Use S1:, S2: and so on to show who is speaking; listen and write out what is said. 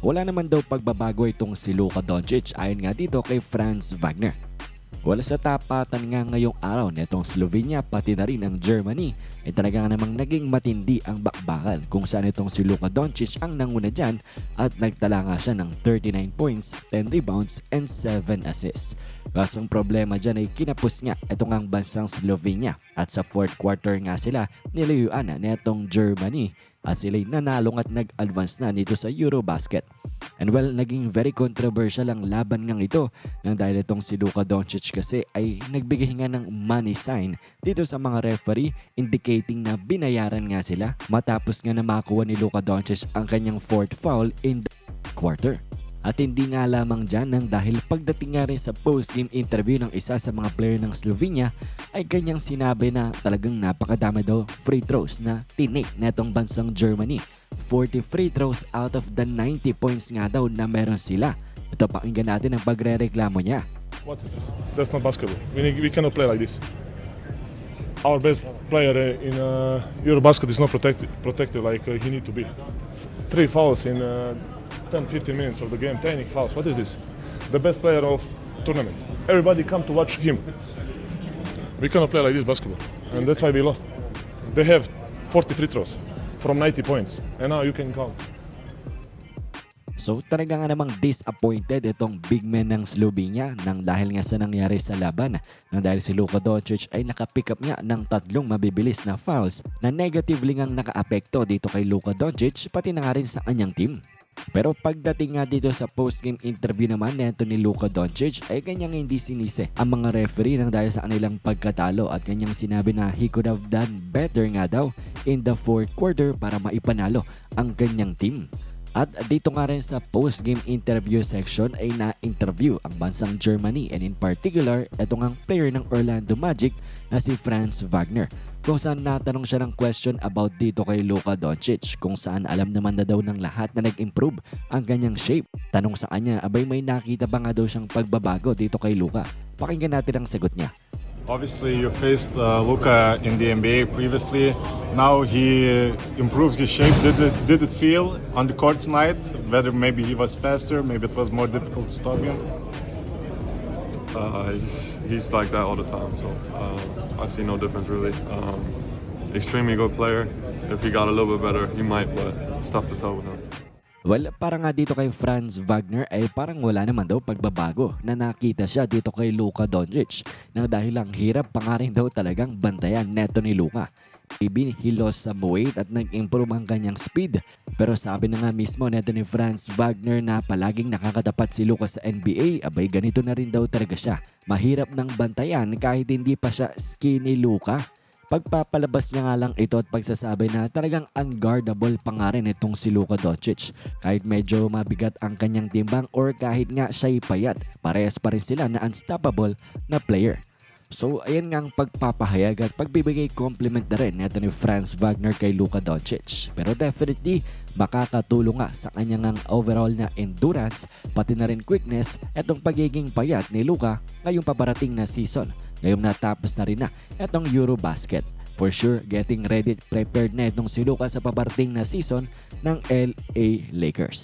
S1: Wala naman daw pagbabago itong si Luka Doncic ayon nga dito kay Franz Wagner. Wala sa tapatan nga ngayong araw netong Slovenia pati na rin ang Germany ay talaga nga namang naging matindi ang bakbakan kung saan itong si Luka Doncic ang nanguna dyan at nagtala nga siya ng 39 points, 10 rebounds, and 7 assists. Kaso problema dyan ay kinapos nga ito nga ang bansang Slovenia at sa fourth quarter nga sila nilayuan na netong Germany at sila'y nanalo at nag-advance na dito sa Eurobasket. And well, naging very controversial ang laban ngang ito nang dahil itong si Luka Doncic kasi ay nagbigay nga ng money sign dito sa mga referee indicating na binayaran nga sila matapos nga na makuha ni Luka Doncic ang kanyang fourth foul in the quarter. At hindi nga lamang dyan nang dahil pagdating nga rin sa post-game interview ng isa sa mga player ng Slovenia ay kanyang sinabi na talagang napakadami daw free throws na tinake netong bansang Germany. 40 free throws out of the 90 points nga daw na meron sila. Ito pakinggan natin ang pagre-reklamo niya.
S2: What is this? That's not basketball. We, need, we cannot play like this. Our best player uh, in uh, Eurobasket is not protected, protected like uh, he need to be. Three fouls in uh, 10, 15 minutes of the game, technique fouls. What is this? The best player of tournament. Everybody come to watch him. We cannot play like this basketball, and that's why we lost. They have 40 free throws from 90 points, and now you can count.
S1: So talaga nga namang disappointed itong big man ng Slovenia nang dahil nga sa nangyari sa laban nang dahil si Luka Doncic ay nakapick up nga ng tatlong mabibilis na fouls na negatively ngang nakaapekto dito kay Luka Doncic pati na nga rin sa kanyang team. Pero pagdating nga dito sa post-game interview naman ni Luka Doncic ay kanyang hindi sinise ang mga referee nang dahil sa kanilang pagkatalo at kanyang sinabi na he could have done better nga daw in the fourth quarter para maipanalo ang kanyang team. At dito nga rin sa post-game interview section ay na-interview ang bansang Germany and in particular, ito ngang player ng Orlando Magic na si Franz Wagner kung saan natanong siya ng question about dito kay Luka Doncic kung saan alam naman na daw ng lahat na nag-improve ang kanyang shape. Tanong sa kanya, abay may nakita ba nga daw siyang pagbabago dito kay Luka? Pakinggan natin ang sagot niya.
S3: Obviously, you faced uh, Luka in the NBA previously. Now he uh, improved his shape. Did it, did it feel on the court tonight? Whether maybe he was faster, maybe it was more difficult to stop him.
S4: Uh, he's, he's like that all the time, so uh, I see no difference really. Um, extremely good player. If he got a little bit better, he might, but it's tough to tell with him.
S1: Well, para nga dito kay Franz Wagner ay parang wala naman daw pagbabago na nakita siya dito kay Luka Doncic na dahil lang hirap pa nga rin daw talagang bantayan neto ni Luka. Maybe he lost some weight at nag-improve ang kanyang speed. Pero sabi na nga mismo neto ni Franz Wagner na palaging nakakatapat si Luka sa NBA, abay ganito na rin daw talaga siya. Mahirap nang bantayan kahit hindi pa siya skinny Luka. Pagpapalabas niya nga lang ito at pagsasabi na talagang unguardable pa nga rin itong si Luka Doncic. Kahit medyo mabigat ang kanyang timbang or kahit nga siya'y payat, parehas pa rin sila na unstoppable na player. So ayan nga ang pagpapahayag at pagbibigay compliment na rin neto ni Franz Wagner kay Luka Doncic. Pero definitely makakatulong nga sa kanyang ang overall na endurance pati na rin quickness etong pagiging payat ni Luka ngayong paparating na season. Ngayong natapos na rin na etong Eurobasket. For sure, getting ready, prepared na itong si Luka sa paparating na season ng LA Lakers.